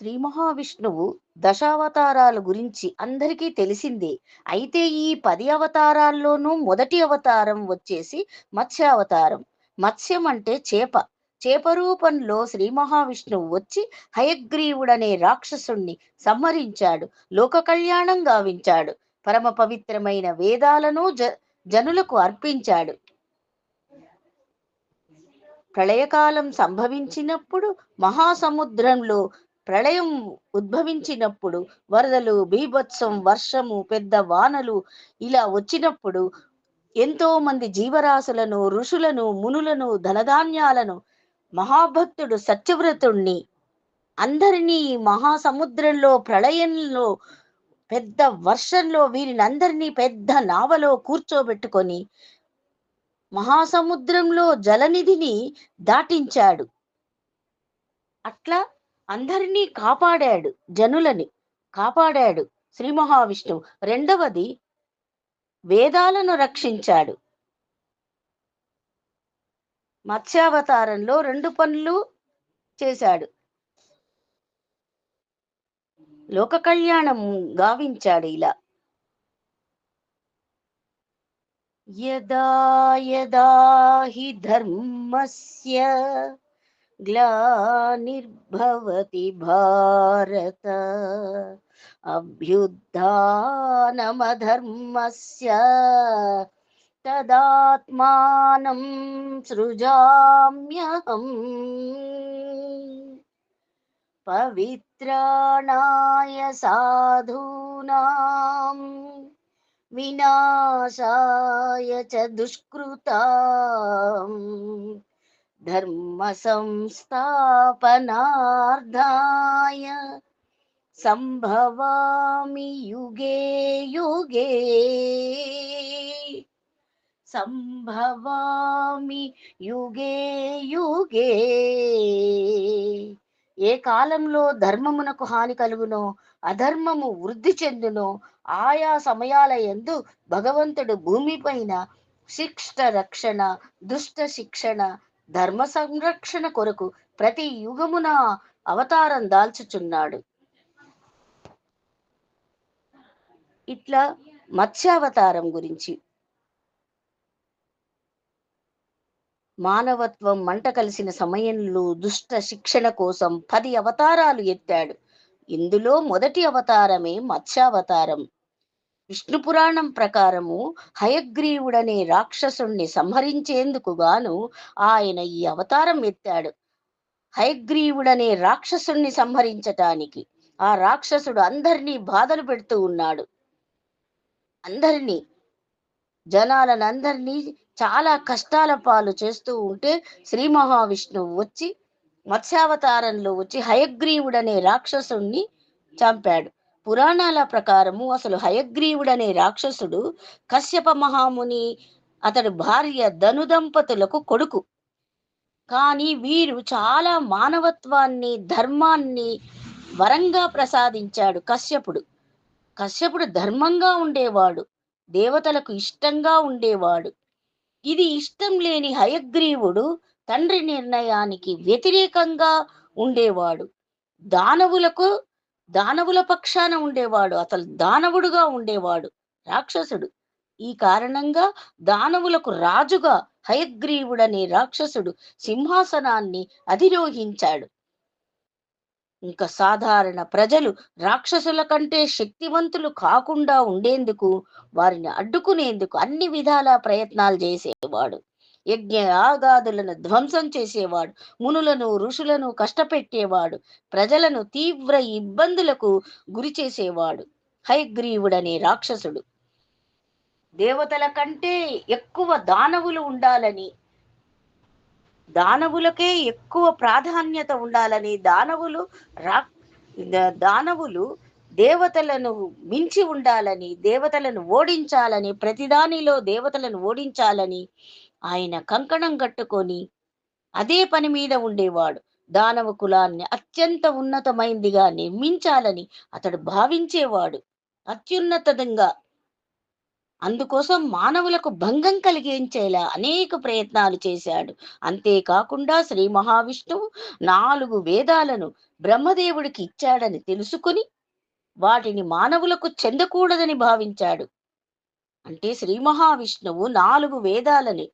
శ్రీ మహావిష్ణువు దశావతారాల గురించి అందరికీ తెలిసిందే. అయితే ఈ పది అవతారాల్లోనూ మొదటి అవతారం వచ్చేసి మత్స్యావతారం. మత్స్యం అంటే చేప. చేప రూపంలో శ్రీ మహావిష్ణువు వచ్చి హయగ్రీవుడనే రాక్షసుణ్ణి సంహరించాడు. లోక కళ్యాణం గావించాడు. పరమ పవిత్రమైన వేదాలను జ జనులకు అర్పించాడు. ప్రళయకాలం సంభవించినప్పుడు మహాసముద్రంలో ప్రళయం ఉద్భవించినప్పుడు వరదలు బీభత్సం వర్షము పెద్ద వానలు ఇలా వచ్చినప్పుడు ఎంతో మంది జీవరాశులను ఋషులను మునులను ధనధాన్యాలను మహాభక్తుడు సత్యవ్రతుణ్ణి అందరినీ మహాసముద్రంలో ప్రళయంలో పెద్ద వర్షంలో వీరిని అందరినీ పెద్ద నావలో కూర్చోబెట్టుకొని మహాసముద్రంలో జలనిధిని దాటించాడు. అట్లా అందరినీ కాపాడాడు జనులని కాపాడాడు శ్రీ మహావిష్ణువు. రెండవది వేదాలను రక్షించాడు. మత్స్యావతారంలో రెండు పనులు చేశాడు. లోక కళ్యాణం గావించాడు ఇలా. యదా యదా హి ధర్మస్య ग्लानिर्भवति भारत। अभ्युत्थानमधर्मस्य तदात्मानं सृजाम्यहम्। पवित्राणाय साधूनां विनाशाय च दुष्कृताम्। ధర్మ సంస్థాపనార్థాయ సంభవామి యుగే యుగే సంభవామి యుగే యుగే ఏ కాలంలో ధర్మమునకు హాని కలుగునో అధర్మము వృద్ధి చెందునో ఆయా సమయాల ఎందు భగవంతుడు భూమిపైన శిక్ష రక్షణ దుష్ట శిక్షణ ధర్మ సంరక్షణ కొరకు ప్రతి యుగమున అవతారం దాల్చుచున్నాడు. ఇట్లా మత్స్యావతారం గురించి. మానవత్వం మంట కలిసిన సమయంలో దుష్ట శిక్షణ కోసం పది అవతారాలు ఎత్తాడు. ఇందులో మొదటి అవతారమే మత్స్యావతారం. విష్ణు పురాణం ప్రకారము హయగ్రీవుడనే రాక్షసుణ్ణి సంహరించేందుకు గాను ఆయన ఈ అవతారం ఎత్తాడు. హయగ్రీవుడనే రాక్షసుణ్ణి సంహరించటానికి ఆ రాక్షసుడు అందరినీ బాధలు పెడుతూ ఉన్నాడు. అందరినీ జనాలను అందరినీ చాలా కష్టాల పాలు చేస్తూ ఉంటే శ్రీ మహావిష్ణువు వచ్చి మత్స్యావతారంలో వచ్చి హయగ్రీవుడనే రాక్షసుణ్ణి చంపాడు. పురాణాల ప్రకారము అసలు హయగ్రీవుడనే రాక్షసుడు కశ్యప మహాముని అతడు భార్య ధను దంపతులకు కొడుకు. కానీ వీరు చాలా మానవత్వాన్ని ధర్మాన్ని వరంగా ప్రసాదించాడు కశ్యపుడు. కశ్యపుడు ధర్మంగా ఉండేవాడు దేవతలకు ఇష్టంగా ఉండేవాడు. ఇది ఇష్టం లేని హయగ్రీవుడు తండ్రి నిర్ణయానికి వ్యతిరేకంగా ఉండేవాడు. దానవులకు దానవుల పక్షాన ఉండేవాడు అసలు దానవుడుగా ఉండేవాడు రాక్షసుడు. ఈ కారణంగా దానవులకు రాజుగా హయగ్రీవుడనే రాక్షసుడు సింహాసనాన్ని అధిరోహించాడు. ఇంకా సాధారణ ప్రజలు రాక్షసుల కంటే శక్తివంతులు కాకుండా ఉండేందుకు వారిని అడ్డుకునేందుకు అన్ని విధాల ప్రయత్నాలు చేసేవాడు. యజ్ఞ యాగాదులను ధ్వంసం చేసేవాడు. మునులను ఋషులను కష్టపెట్టేవాడు. ప్రజలను తీవ్ర ఇబ్బందులకు గురి చేసేవాడు. హైగ్రీవుడనే రాక్షసుడు. దేవతల కంటే ఎక్కువ దానవులు ఉండాలని దానవులకే ఎక్కువ ప్రాధాన్యత ఉండాలని దానవులు రా దానవులు దేవతలను మించి ఉండాలని దేవతలను ఓడించాలని ప్రతిదానిలో దేవతలను ఓడించాలని ఆయన కంకణం కట్టుకొని అదే పని మీద ఉండేవాడు. దానవ కులాన్ని అత్యంత ఉన్నతమైందిగా నిర్మించాలని అతడు భావించేవాడు. అత్యున్నతంగా అందుకోసం మానవులకు భంగం కలిగించేలా అనేక ప్రయత్నాలు చేశాడు. అంతేకాకుండా శ్రీ మహావిష్ణువు నాలుగు వేదాలను బ్రహ్మదేవుడికి ఇచ్చాడని తెలుసుకుని వాటిని మానవులకు చెందకూడదని భావించాడు. అంటే శ్రీ మహావిష్ణువు నాలుగు వేదాలని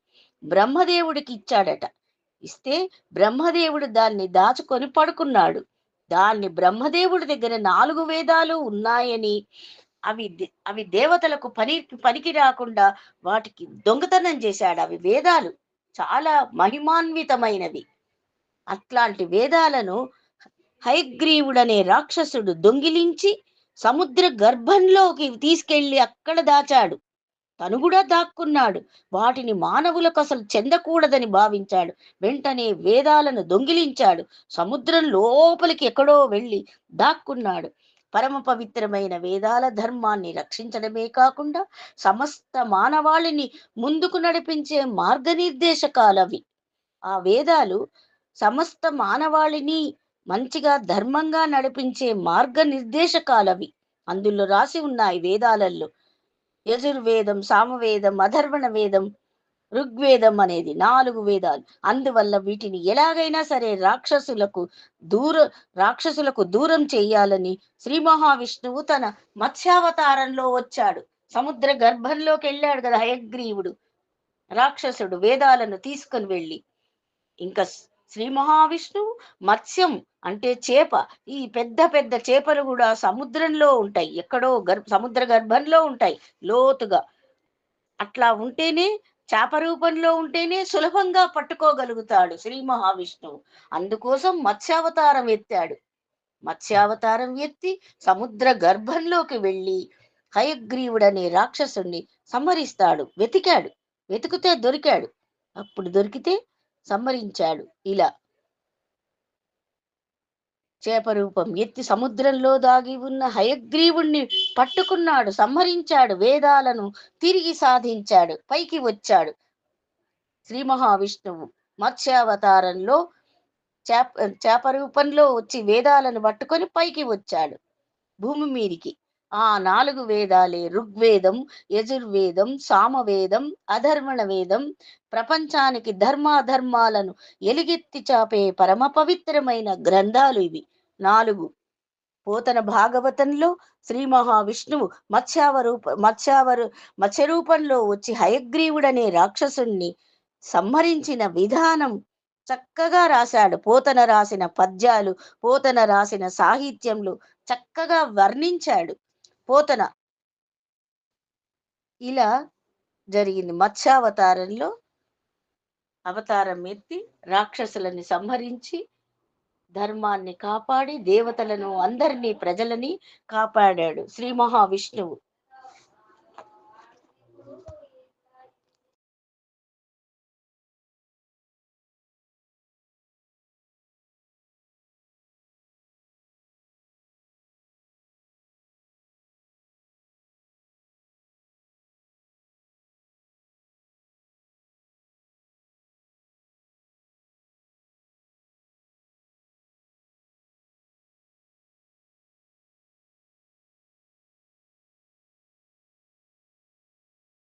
బ్రహ్మదేవుడికి ఇచ్చాడట ఇస్తే బ్రహ్మదేవుడు దాన్ని దాచుకొని పడుకున్నాడు. దాన్ని బ్రహ్మదేవుడి దగ్గర నాలుగు వేదాలు ఉన్నాయని అవి అవి దేవతలకు పని పనికి రాకుండా వాటికి దొంగతనం చేశాడు. అవి వేదాలు చాలా మహిమాన్వితమైనవి. అట్లాంటి వేదాలను హైగ్రీవుడనే రాక్షసుడు దొంగిలించి సముద్ర గర్భంలోకి తీసుకెళ్ళి అక్కడ దాచాడు. తను కూడా దాక్కున్నాడు. వాటిని మానవులకు అసలు చెందకూడదని భావించాడు. వెంటనే వేదాలను దొంగిలించాడు. సముద్రం లోపలికి ఎక్కడో వెళ్ళి దాక్కున్నాడు. పరమ పవిత్రమైన వేదాల ధర్మాన్ని రక్షించడమే కాకుండా సమస్త మానవాళిని ముందుకు నడిపించే మార్గనిర్దేశకాలవి ఆ వేదాలు సమస్త మానవాళిని మంచిగా ధర్మంగా నడిపించే మార్గనిర్దేశకాలవి అందులో రాసి ఉన్నాయి వేదాలలో యజుర్వేదం సామవేదం అధర్వణ వేదం ఋగ్వేదం అనేది నాలుగు వేదాలు. అందువల్ల వీటిని ఎలాగైనా సరే రాక్షసులకు దూర రాక్షసులకు దూరం చేయాలని శ్రీ మహావిష్ణువు తన మత్స్యావతారంలో వచ్చాడు. సముద్ర గర్భంలోకి వెళ్ళాడు కదా హయగ్రీవుడు. రాక్షసుడు వేదాలను తీసుకుని వెళ్ళి. ఇంకా శ్రీ మహావిష్ణువు మత్స్యం అంటే చేప ఈ పెద్ద పెద్ద చేపలు కూడా సముద్రంలో ఉంటాయి. ఎక్కడో గర్ సముద్ర గర్భంలో ఉంటాయి లోతుగా. అట్లా ఉంటేనే చేప రూపంలో ఉంటేనే సులభంగా పట్టుకోగలుగుతాడు శ్రీ మహావిష్ణువు. అందుకోసం మత్స్యావతారం ఎత్తాడు. మత్స్యావతారం ఎత్తి సముద్ర గర్భంలోకి వెళ్ళి హయగ్రీవుడనే రాక్షసుణ్ణి సంహరిస్తాడు. వెతికాడు. వెతికితే దొరికాడు. అప్పుడు దొరికితే సంహరించాడు. ఇలా చేప రూపం ఎత్తి సముద్రంలో దాగి ఉన్న హయగ్రీవుణ్ణి పట్టుకున్నాడు సంహరించాడు వేదాలను తిరిగి సాధించాడు పైకి వచ్చాడు. శ్రీ మహావిష్ణువు మత్స్యావతారంలో చేప చేప రూపంలో వచ్చి వేదాలను పట్టుకొని పైకి వచ్చాడు భూమి మీదికి. ఆ నాలుగు వేదాలే ఋగ్వేదం యజుర్వేదం సామవేదం అధర్మణ వేదం ప్రపంచానికి ధర్మాధర్మాలను ఎలుగెత్తి చాపే పరమ పవిత్రమైన గ్రంథాలు ఇవి. నాలుగు. పోతన భాగవతంలో శ్రీ మహావిష్ణువు మత్స్యావరూప మత్స్యావరు మత్స్యరూపంలో వచ్చి హయగ్రీవుడనే రాక్షసుణ్ణి సంహరించిన విధానం చక్కగా రాశాడు. పోతన రాసిన పద్యాలు పోతన రాసిన సాహిత్యంలో చక్కగా వర్ణించాడు. పోతన ఇలా జరిగింది. మత్స్యావతారంలో అవతారం ఎత్తి రాక్షసులని సంహరించి ధర్మాన్ని కాపాడి దేవతలను అందరినీ ప్రజలని కాపాడాడు శ్రీ మహావిష్ణువు.